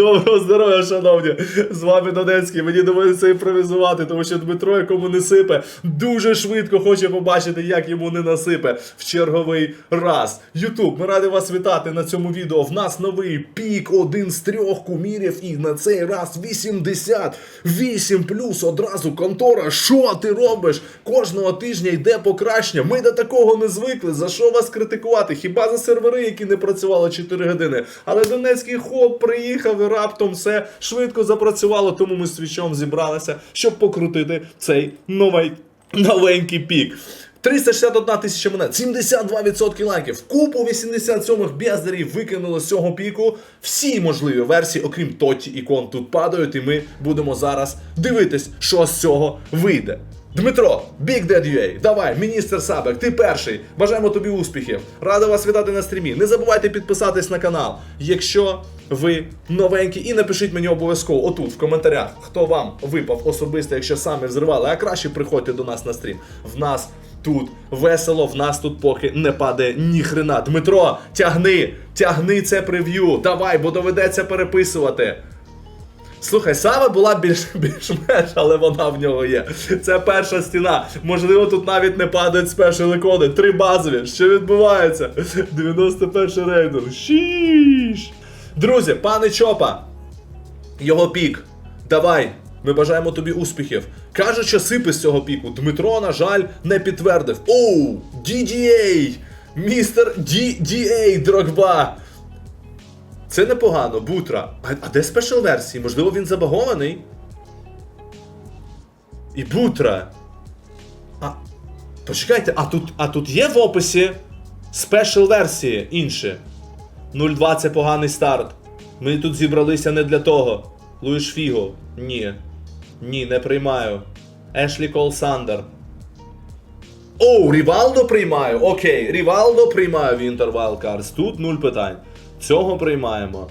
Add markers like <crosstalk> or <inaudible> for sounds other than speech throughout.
Доброго здоров'я, шановні! З вами Донецький. Мені доводиться імпровізувати, тому що Дмитро, якому не сипе, дуже швидко хоче побачити, як йому не насипе в черговий раз. Ютуб, ми раді вас вітати на цьому відео. В нас новий пік, один з трьох кумірів, і на цей раз 88 плюс одразу контора. Що ти робиш? Кожного тижня йде покращення. Ми до такого не звикли. За що вас критикувати? Хіба за сервери, які не працювали 4 години? Але Донецький хоп приїхав раптом все швидко запрацювало. Тому ми з свічом зібралися, щоб покрутити цей новий новенький пік. 361 тисяча монет, 72% лайків. Купу 87-х бездарів викинули з цього піку. Всі можливі версії, окрім Тоті ікон, тут падають, і ми будемо зараз дивитись, що з цього вийде. Дмитро, Big Dad UA, давай, міністр Сабек, ти перший. Бажаємо тобі успіхів. Рада вас вітати на стрімі. Не забувайте підписатись на канал, якщо ви новенькі, і напишіть мені обов'язково отут в коментарях, хто вам випав особисто, якщо самі взривали, а краще приходьте до нас на стрім. В нас тут весело, в нас тут поки не падає ні хрена. Дмитро, тягни, тягни це прев'ю. Давай, бо доведеться переписувати. Слухай, Сава була більш, <laughs> більш-менш, але вона в нього є. Це перша стіна. Можливо, тут навіть не падають спешили коди. Три базові. Що відбувається? 91 рейдер. Шіш. Друзі, пане Чопа, його пік. Давай. Ми бажаємо тобі успіхів. Кажуть, що сипи з цього піку. Дмитро, на жаль, не підтвердив. Оу, DDA! Містер DDA, Дрогба! Це непогано, бутра. А, а де спешл версії? Можливо, він забагований? І бутра. А. Почекайте, а тут, а тут є в описі спешл версії інші. 0.2 це поганий старт. Ми тут зібралися не для того. Луїш Фіго. Ні. Ні, не приймаю. Ешлі Кол Сандер. Оу, Рівалдо приймаю. Окей, Рівалдо приймаю в Winter Wildcards. Тут нуль питань. Цього приймаємо.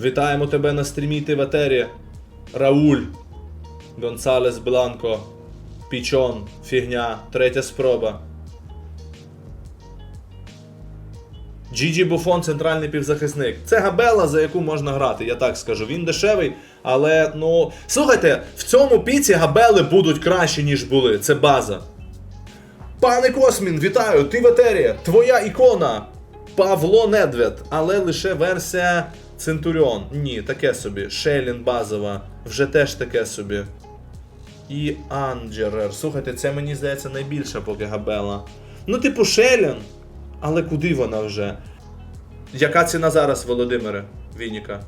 Вітаємо тебе на стрімі ти в етері. Рауль. Гонсалес Бланко. Пічон. Фігня. Третя спроба. Джіджі Буфон центральний півзахисник. Це габела, за яку можна грати, я так скажу. Він дешевий, але ну. Слухайте, в цьому піці габели будуть кращі, ніж були. Це база. Пане Космін, вітаю! Ти в етері! Твоя ікона! Павло Недвед, але лише версія Центуріон. Ні, таке собі. Шелін базова. Вже теж таке собі. І Анджерер. Слухайте, це мені здається найбільша поки габела. Ну, типу, Шелін. Але куди вона вже? Яка ціна зараз, Володимире Вініка?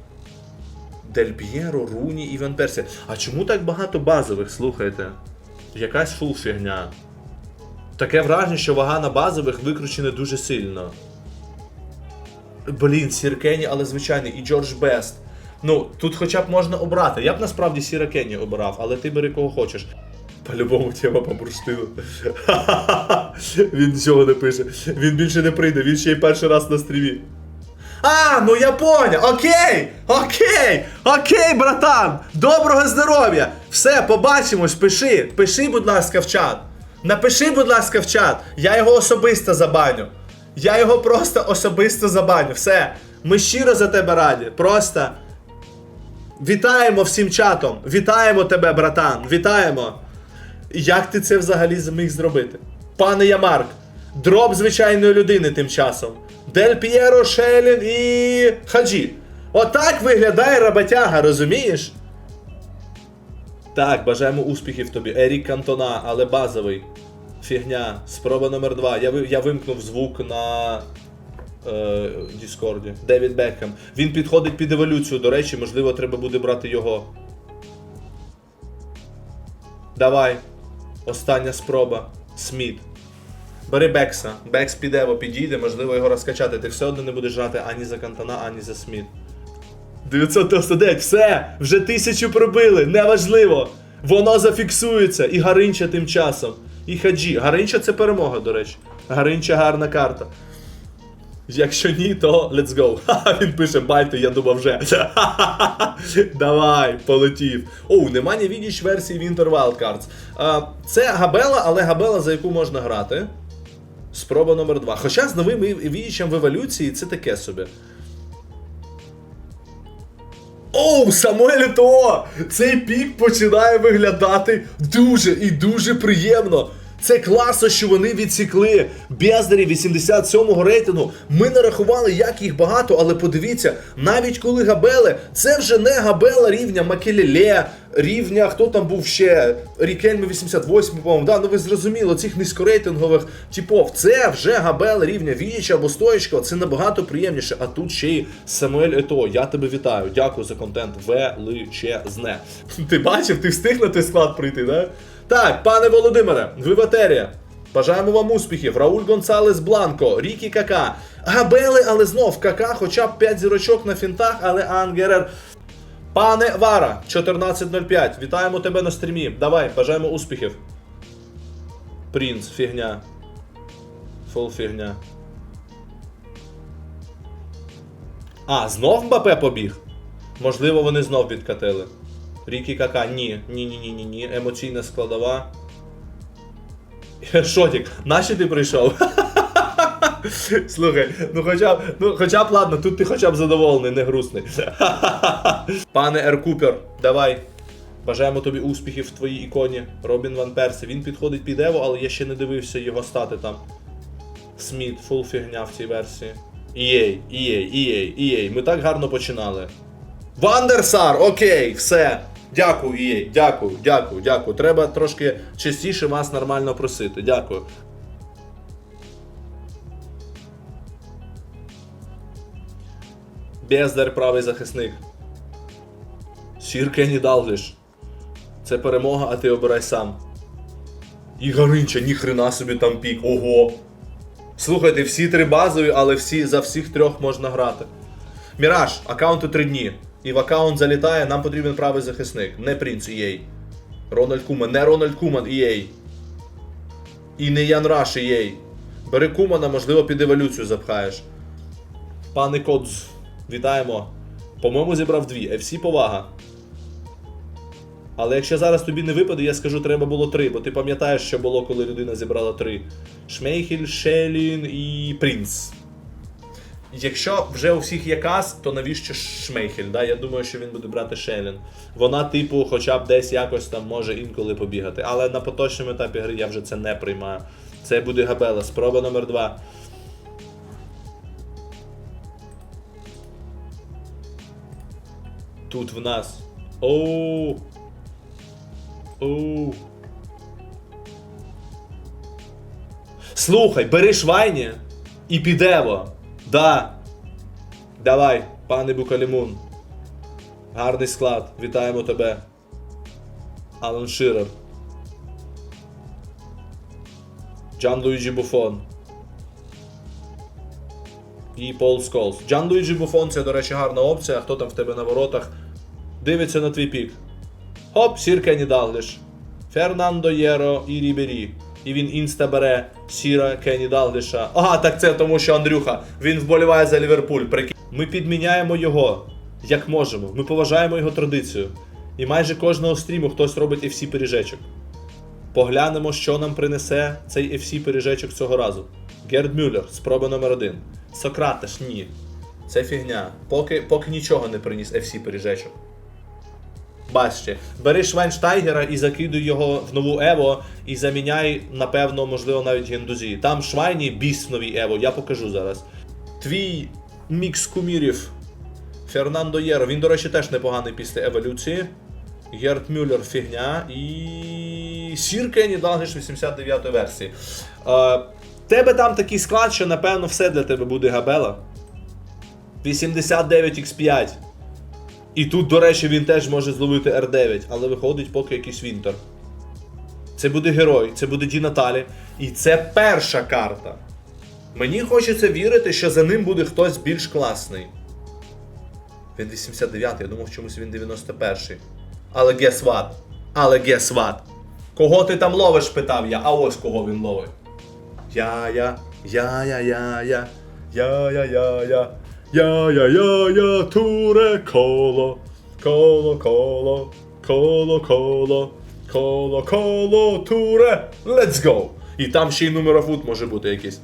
Дель П'єро, Руні і Ван Персі. А чому так багато базових, слухайте? Якась фул фігня. Таке враження, що вага на базових викручена дуже сильно. Блін, Сіркені, але звичайний, і Джордж Бест. Ну, тут хоча б можна обрати. Я б насправді Сіракені обирав, але ти бери кого хочеш. По-любому тема по бурштину. <laughs> Він нічого не пише. Він більше не прийде, він ще й перший раз на стрімі. А, ну я поняв. Окей! Окей! Окей, братан! Доброго здоров'я! Все, побачимось, пиши. Пиши, будь ласка, в чат. Напиши, будь ласка, в чат. Я його особисто забаню. Я його просто особисто забаню. Все. Ми щиро за тебе раді. Просто. Вітаємо всім чатом. Вітаємо тебе, братан. Вітаємо. Як ти це взагалі зміг зробити? Пане Ямарк, дроп звичайної людини тим часом. Дель П'єро, Шелін і. Хаджі. Отак виглядає роботяга, розумієш? Так, бажаємо успіхів тобі. Ерік Кантона, але базовий. Фігня. Спроба номер два. Я, я вимкнув звук на е, Діскорді. Девід Бекхем. Він підходить під еволюцію, до речі, можливо, треба буде брати його. Давай. Остання спроба. Сміт. Бери Бекса. Бекс під Ево підійде, можливо його розкачати. Ти все одно не будеш грати ані за Кантона, ані за Сміт. 999, все! Вже тисячу пробили, неважливо. Воно зафіксується. І Гаринча тим часом. І Хаджі. Гаринча це перемога, до речі. Гаринча гарна карта. Якщо ні, то let's go. <laughs> Ха-ха, Він пише бальти, я думав вже. <laughs> Давай, полетів. Оу, нема ні відіч версії Winter Wildcards. А, це габела, але габела, за яку можна грати. Спроба номер 2. Хоча з новим відічем в еволюції це таке собі. Оу, Самуель ТО! Цей пік починає виглядати дуже і дуже приємно. Це класно, що вони відсікли бездарі 87-го рейтингу. Ми нарахували, як їх багато, але подивіться, навіть коли габели, це вже не габела рівня Макелеле, рівня, хто там був ще, Рікельми 88, по-моєму, да, ну ви зрозуміло, цих низькорейтингових типов. Це вже габела рівня Віч або Стоїчко, це набагато приємніше. А тут ще й Самуель Ето. Я тебе вітаю. Дякую за контент. Величезне. <laughs> Ти бачив, ти встиг на той склад прийти, да? Так, пане Володимире, ви в етері. Бажаємо вам успіхів. Рауль Гонсалес Бланко, Рікі Кака. Габели, але знов Кака, хоча б 5 зірочок на фінтах, але Ангерер. Пане Вара, 1405. Вітаємо тебе на стрімі. Давай, бажаємо успіхів. Принц, фігня. Фул фігня. А, знов Мбапе побіг? Можливо, вони знов відкатили. Рікі Кака, ні, ні, ні, ні, ні, ні. Емоційна складова. <laughs> Шотік, нащо ти прийшов? <laughs> Слухай, ну хоча б, ну хоча б ладно, тут ти хоча б задоволений, не грустний. <laughs> Пане Ер давай. Бажаємо тобі успіхів в твоїй іконі. Робін Ван Персі. Він підходить під Ево, але я ще не дивився його стати там. Сміт, фул фігня в цій версії. EA, EA, EA, EA. Ми так гарно починали. Вандерсар, окей, все. Дякую, EA, дякую, дякую, дякую. Треба трошки частіше вас нормально просити. Дякую. Бездар правий захисник. Сір Кенні Далгліш. Це перемога, а ти обирай сам. І Гаринча, ніхрена собі там пік. Ого. Слухайте, всі три базові, але всі, за всіх трьох можна грати. Міраж, аккаунту три дні. І в аккаунт залітає, нам потрібен правий захисник. Не Принц EA. Рональд Куман, не Рональд Куман EA. І не Ян Раш EA. Бери Кумана, можливо, під еволюцію запхаєш. Пане Кодз, вітаємо. По-моєму, зібрав дві. FC повага. Але якщо зараз тобі не випаде, я скажу, треба було три, бо ти пам'ятаєш, що було, коли людина зібрала три. Шмейхель, Шелін і Принц. Якщо вже у всіх є кас, то навіщо Шмейхель? Да? Я думаю, що він буде брати Шелін. Вона, типу, хоча б десь якось там може інколи побігати. Але на поточному етапі гри я вже це не приймаю. Це буде Габела. Спроба номер два. Тут в нас. Оу. Оу. Слухай, бери Швайні і підево. Да. Давай, пане Букалімун. Гарний склад. Вітаємо тебе. Алан Ширер. Джан Луїджі Буфон. І Пол Сколс. Джан Луїджі Буфон це, до речі, гарна опція. Хто там в тебе на воротах? Дивиться на твій пік. Хоп, Сір Кенні Далгліш. Фернандо Єро і Рібері. І він інста бере Сіра Кенні Далгліша. Ага, так це тому, що Андрюха. Він вболіває за Ліверпуль. Прикинь. Ми підміняємо його як можемо. Ми поважаємо його традицію. І майже кожного стріму хтось робить FC пиріжечок. Поглянемо, що нам принесе цей FC пиріжечок цього разу. Герд Мюллер, спроба номер один. Сократеш, ні. Це фігня. Поки, поки нічого не приніс FC пиріжечок. Бачите, бери Швайнштайгера і закидуй його в нову Ево і заміняй, напевно, можливо, навіть Гендузі. Там Швайні біс новій Ево, я покажу зараз. Твій мікс кумірів Фернандо Єро. Він, до речі, теж непоганий після еволюції. Герт Мюллер фігня і. Сір Кенні Далгіш 89 версії. Е, тебе там такий склад, що напевно все для тебе буде габела. 89x5. І тут, до речі, він теж може зловити R9, але виходить поки якийсь Вінтер. Це буде герой, це буде Ді Наталі. І це перша карта. Мені хочеться вірити, що за ним буде хтось більш класний. Він 89, я думав, чомусь він 91-й. Але guess what? Але guess what? Кого ти там ловиш? питав я, а ось кого він ловить. Я-я, я-я-я-я, я-я-я-я, я-я-я-я, туре коло, коло, коло, коло, коло, коло, коло, туре, let's go! І там ще й нумерофут може бути якийсь.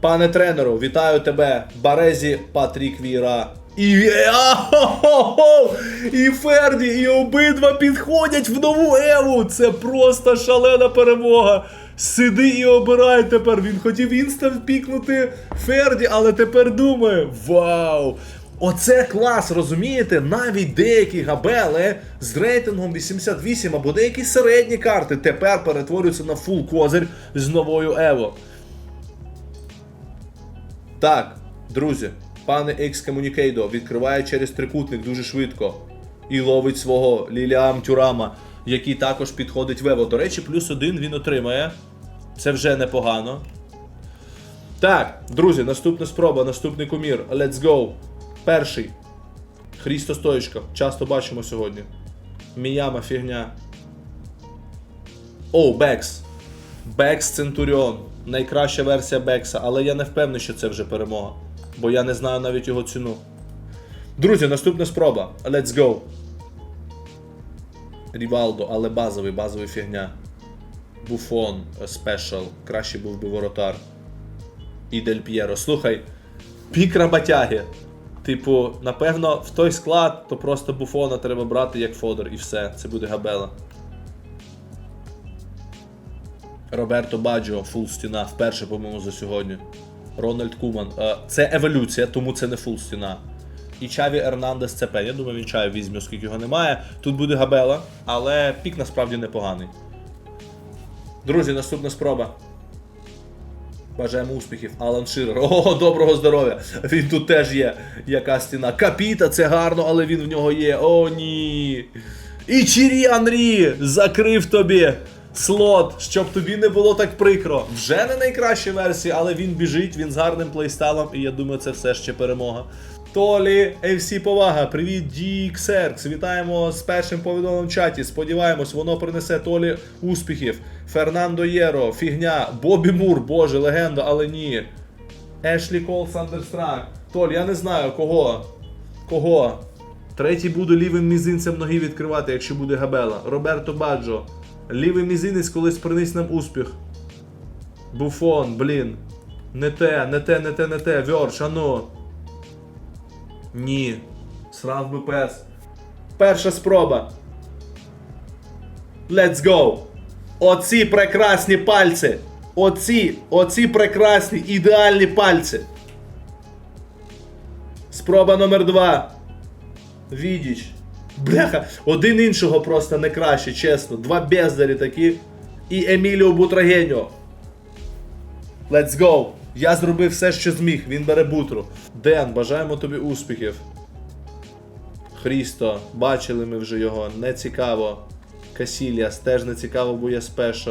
Пане тренеру, вітаю тебе, Барезі Патрік Віра І, а-хо-хо-хо! і Ферді, і обидва підходять в нову Еву. Це просто шалена перемога. Сиди і обирай тепер. Він хотів інстан пікнути Ферді, але тепер думає: Вау! Оце клас, розумієте? Навіть деякі габели з рейтингом 88 або деякі середні карти тепер перетворюються на фул козир з новою Ево. Так, друзі, пане Communicado відкриває через трикутник дуже швидко і ловить свого Ліліам Тюрама, який також підходить в Ево. До речі, плюс один він отримає. Це вже непогано. Так, друзі, наступна спроба, наступний кумір. Let's go. Перший. Хрісто Стоїчка. Часто бачимо сьогодні. Міяма фігня. О, Бекс. Бекс Центуріон. Найкраща версія Бекса, але я не впевнений, що це вже перемога. Бо я не знаю навіть його ціну. Друзі, наступна спроба. Let's go. Рівалдо, але базовий, базовий фігня. Буфон, спешл. Краще був би воротар. І Дель П'єро. Слухай, пік роботяги. Типу, напевно, в той склад, то просто буфона треба брати як фодер і все. Це буде габела. Роберто Баджо, фул стіна, вперше, по-моєму, за сьогодні. Рональд Куман. Е, Це еволюція, тому це не фул стіна. І Чаві Ернандес ЦП. Я думаю, він чаю візьме, оскільки його немає. Тут буде габела, але пік насправді непоганий. Друзі, наступна спроба. Бажаємо успіхів. Алан Ширер. О, доброго здоров'я! Він тут теж є. Яка стіна. Капіта, це гарно, але він в нього є. О, ні. І Чірі Анрі закрив тобі слот, щоб тобі не було так прикро. Вже не найкраща версія, але він біжить, він з гарним плейстайлом, і я думаю, це все ще перемога. Толі, FC Повага, привіт, DXerx. Вітаємо з першим повідомленням в чаті. Сподіваємось, воно принесе Толі успіхів. Фернандо Єро, фігня, Бобі Мур, боже, легенда, але ні. Ешлі Кол Сандерстрак. Толь, я не знаю кого. Кого? Третій буде лівим мізинцем ноги відкривати, якщо буде габела. Роберто Баджо. Лівий мізинець колись приніс нам успіх. Буфон, блін. Не те, не те, не те, не те. Вьорш, ану. Ні. Срав би пес. Перша спроба. Let's go! Оці прекрасні пальці. Оці, оці прекрасні ідеальні пальці. Спроба номер два. Відіч. Бляха, один іншого просто не краще, чесно. Два бездарі такі. І Еміліо Бутрагеньо. Let's go! Я зробив все, що зміг. Він бере бутру. Ден, бажаємо тобі успіхів. Хрісто, бачили ми вже його, не цікаво. Касіліас теж не цікаво, бо є спешл.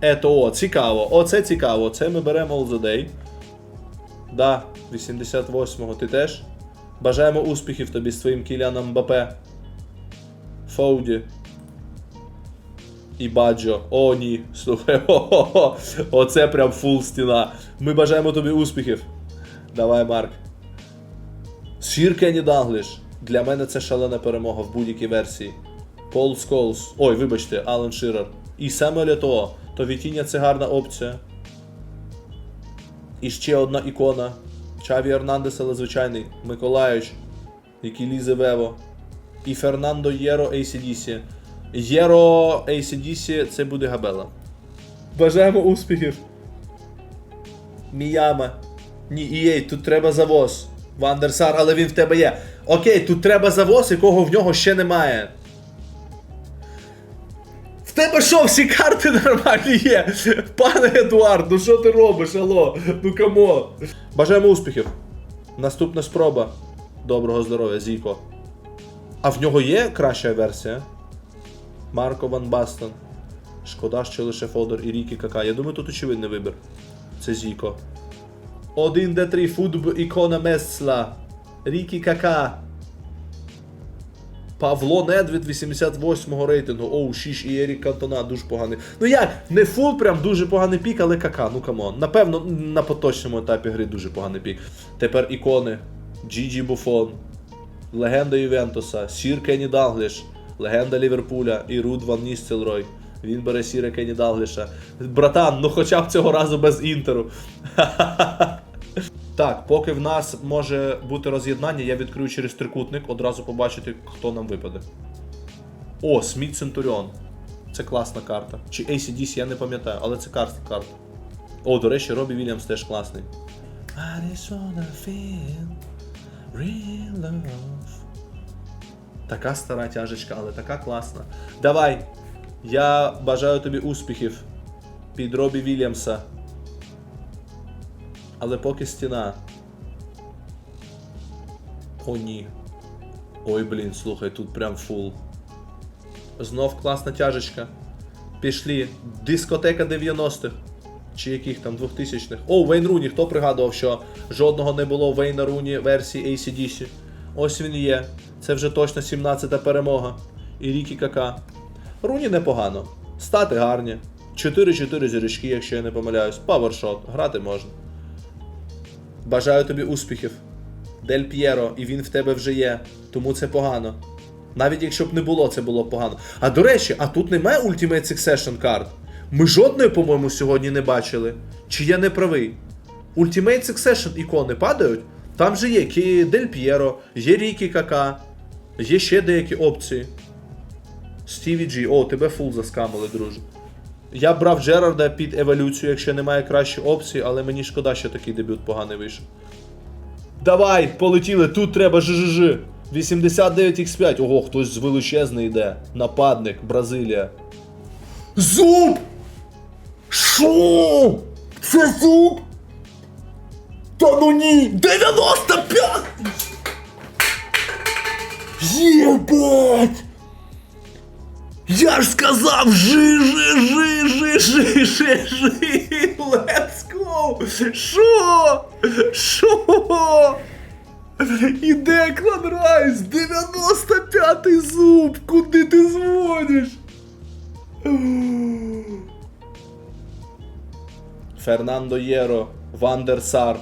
Ето, о, цікаво. Оце цікаво. Це ми беремо All the Day. Да, 88-го ти теж. Бажаємо успіхів тобі з твоїм Кіляном Мбапе. Фоуді. І Баджо. О, ні. Слухай. <laughs> Хо-хо-хо. Оце прям фул стіна. Ми бажаємо тобі успіхів. Давай, Марк. Сір Кенні Дангліш. Для мене це шалена перемога в будь-якій версії. Пол Сколс. Ой, вибачте, Алан Ширер. І Семель Ето. То Вітіння це гарна опція. І ще одна ікона. Чаві Ернандес, але звичайний. Миколаївич, який лізе в Ево. І Фернандо Єро ACDC. Єро ACDC це буде габела. Бажаємо успіхів. Міяма. Ні, ієй, тут треба завоз. Вандерсар, але він в тебе є. Окей, тут треба завоз, якого в нього ще немає. В тебе що, всі карти нормальні є? Пане Едуард, ну що ти робиш, алло? Ну камон. Бажаємо успіхів. Наступна спроба. Доброго здоров'я, Зіко. А в нього є краща версія? Марко Ван Бастон. Шкода, що лише Фодор і Рікі Кака. Я думаю, тут очевидний вибір. Це Зіко. 1D3 футб ікона Месла. Рікі Кака. Павло Недвід 88-го рейтингу. Оу, Шіш і Ерік Кантона дуже поганий. Ну як, не фул, прям дуже поганий пік, але кака, ну камон. Напевно, на поточному етапі гри дуже поганий пік. Тепер ікони. Джіджі Буфон. Легенда Ювентуса, Сір Кенні Далгліш, легенда Ліверпуля і Руд Ван Ністелрой. Він бере Сіра Кенні Далгліша. Братан, ну хоча б цього разу без інтеру. <laughs> Так, поки в нас може бути роз'єднання, я відкрию через трикутник, одразу побачити, хто нам випаде. О, Сміт Центуріон. Це класна карта. Чи ACDC, я не пам'ятаю, але це карта карта. О, до речі, Робі Вільямс теж класний. I just wanna feel real love. Така стара тяжечка, але така класна. Давай. Я бажаю тобі успіхів під Робі Вільямса. Але поки стіна. О, ні. Ой, блін, слухай, тут прям фул. Знов класна тяжечка. Пішлі. Дискотека 90-х. Чи яких там 2000-х. О, Вейн Руні, хто пригадував, що жодного не було Вейна Руні версії ACDC. Ось він є. Це вже точно 17-та перемога. І Рікі Кака. Руні непогано. Стати гарні. 4-4 зірочки, якщо я не помиляюсь. Павершот. Грати можна. Бажаю тобі успіхів. Дель П'єро, і він в тебе вже є, тому це погано. Навіть якщо б не було, це було б погано. А до речі, а тут немає Ultimate Succession карт. Ми жодної, по-моєму, сьогодні не бачили. Чи я не правий? Ultimate Succession ікони падають. Там же є Кі Дель П'єро, є Рікі Кака, є ще деякі опції. Стіві Джі, о, тебе фул заскамили, друже. Я брав Джерарда під еволюцію, якщо немає кращої опції, але мені шкода, що такий дебют поганий вийшов. Давай, полетіли, тут треба ЖЖЖ. 89x5. Ого, хтось з величезний йде. Нападник, Бразилія. Зуб! Шо? Це зуб? Та ну ні! 95! Єбать! Я ж сказав жи, жи, жи, жи, жи, жи, жи, let's go! Шо? Шо? І Деклан Райс, 95-й зуб, куди ти дзвониш? Фернандо Єро, Вандер Сар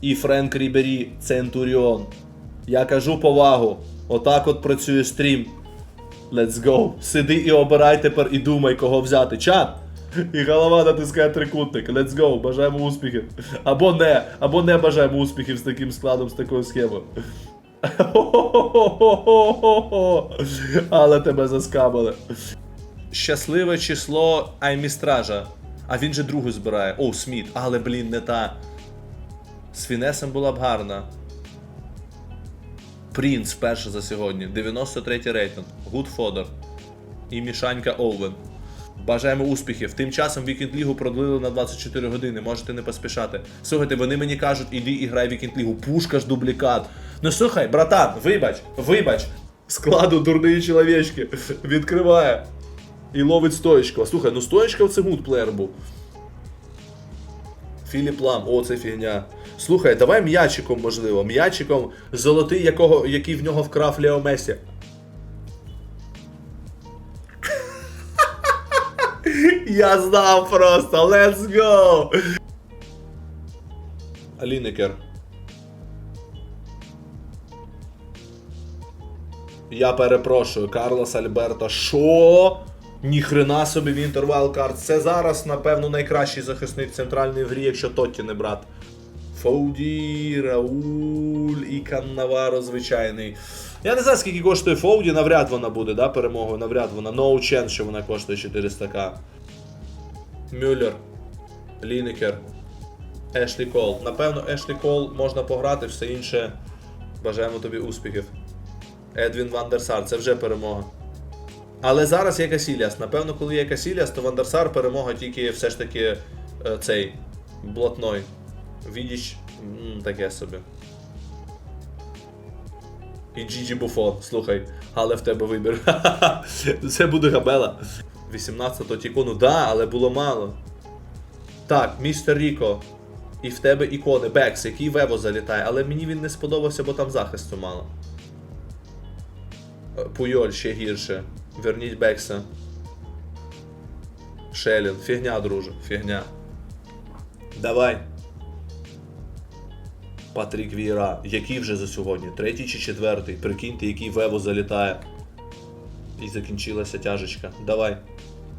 і Френк Рібері Центуріон. Я кажу повагу. Отак от працює стрім. Let's go. Сиди і обирай тепер і думай, кого взяти. Чат! І голова натискає трикутник. Let's go. Бажаємо успіхів. Або не, або не бажаємо успіхів з таким складом, з такою схемою. Але тебе заскабали. Щасливе число Аймістража. А він же другу збирає. О, Сміт. Але, блін, не та. З Фінесом була б гарна. Принц перша за сьогодні. 93 рейтинг. Гуд Фодор. І Мішанька Оуен. Бажаємо успіхів. Тим часом Вікенд Лігу продлили на 24 години. Можете не поспішати. Слухайте, вони мені кажуть, іди і грай Вікенд Лігу. Пушка ж дублікат. Ну слухай, братан, вибач, вибач. Складу дурні чоловічки. Відкриває. І ловить стоєчку. Слухай, ну стоєчка це гуд плеєр був. Філіп Лам, о, це фігня. Слухай, давай м'ячиком, можливо. М'ячиком золотий, якого, який в нього вкрав Лео Месі. <laughs> Я знав просто, let's go! Лінекер. Я перепрошую, Карлос Альберто. Шо? Ніхрена собі Вінтер Wildcard. Це зараз, напевно, найкращий захисник центральної в грі, якщо Тотті не брат. Фоуді, Рауль і Каннаваро звичайний. Я не знаю, скільки коштує Фоуді, навряд вона буде, да, перемогою, навряд вона. No chance, що вона коштує 400к. Мюллер. Лінекер. Ешлі Кол. Напевно, Ешлі Кол можна пограти, все інше. Бажаємо тобі успіхів. Едвін Вандерсар, це вже перемога. Але зараз є Касіліас. Напевно, коли є Касіліас, то Вандерсар перемога тільки все ж таки е, цей блатной. Відіч таке собі. І Джіджі Буфон, слухай, але в тебе вибір. <laughs> Це буде габела. 18-го тікону, да, але було мало. Так, містер Ріко. І в тебе ікони, Бекс, який в Ево залітає, але мені він не сподобався, бо там захисту мало. Е, Пуйоль ще гірше. Верніть Бекса. Шелін. Фігня, друже, фігня. Давай. Патрік Віра. Який вже за сьогодні? Третій чи четвертий? Прикиньте, який в Ево залітає. І закінчилася тяжечка. Давай.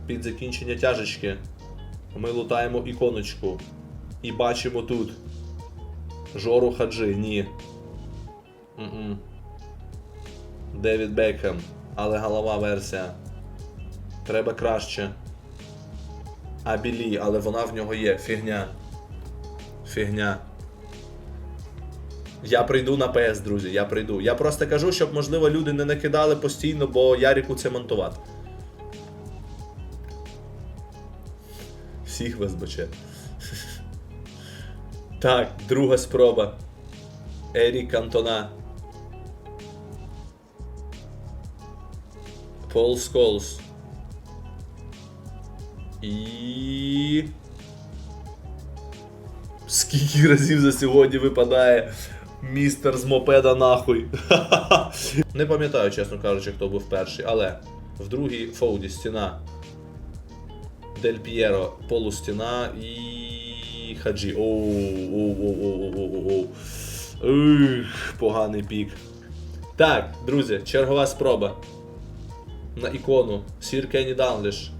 Під закінчення тяжечки. Ми лутаємо іконочку. І бачимо тут. Жору Хаджи, ні. Девід Бекхем, але голова версія. Треба краще. Абілі, але вона в нього є. Фігня. Фігня. Я прийду на ПС, друзі, я прийду. Я просто кажу, щоб, можливо, люди не накидали постійно, бо Ярику це монтувати. Всіх вас баче. <laughs> Так, друга спроба. Ерік Кантона. Пол Сколс. І. Скільки разів за сьогодні випадає містер з мопеда нахуй. <laughs> Не пам'ятаю, чесно кажучи, хто був перший, але в другій фоуді стіна. Дель П'єро, полустіна і Хаджі. Оу, поганий пік. Так, друзі, чергова спроба. На ікону. Сір Кенні Данліш,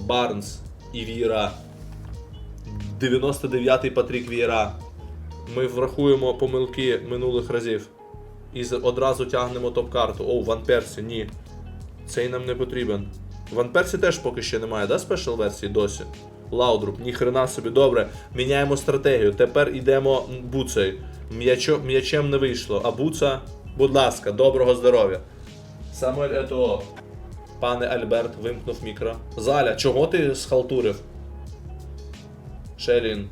Барнс і Віра. 99-й Патрік Віра. Ми врахуємо помилки минулих разів. І одразу тягнемо топ-карту. Оу, Ван Персі, ні. Цей нам не потрібен. Ван Персі теж поки ще немає, да, спешл версії досі? Лаудруп, ніхрена собі, добре. Міняємо стратегію. Тепер йдемо буцею. М'ячем не вийшло. А буца, будь ласка, доброго здоров'я. Самуель Етоо. Пане Альберт вимкнув мікро. Заля, чого ти схалтурив? Шелін.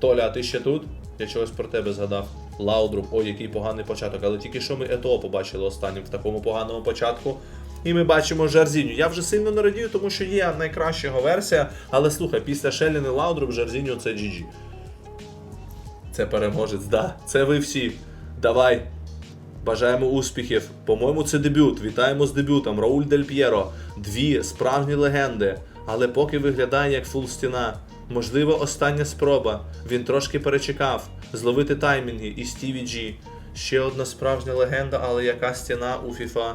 Толя, а ти ще тут? Я чогось про тебе згадав. Лаудруп, ой, який поганий початок. Але тільки що ми Етоо побачили останнім в такому поганому початку. І ми бачимо Жарзіню. Я вже сильно не радію, тому що є найкраща його версія. Але слухай, після Шелін і Лаудруп Жарзіню це GG. Це переможець, да. Це ви всі. Давай. Бажаємо успіхів. По-моєму, це дебют. Вітаємо з дебютом. Рауль Дель П'єро. Дві справжні легенди. Але поки виглядає як фул стіна. Можливо, остання спроба. Він трошки перечекав. Зловити таймінги і Стіві Джі. Ще одна справжня легенда, але яка стіна у FIFA.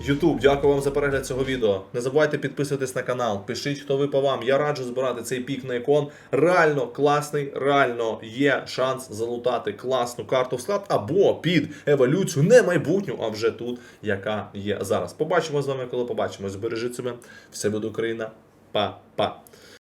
Ютуб, дякую вам за перегляд цього відео. Не забувайте підписуватись на канал. Пишіть, хто ви по вам. Я раджу збирати цей пік на ікон. Реально класний, реально є шанс залутати класну карту в склад або під еволюцію, не майбутню, а вже тут, яка є зараз. Побачимо з вами, коли побачимо. Збережіть себе. Все буде Україна. Па-па.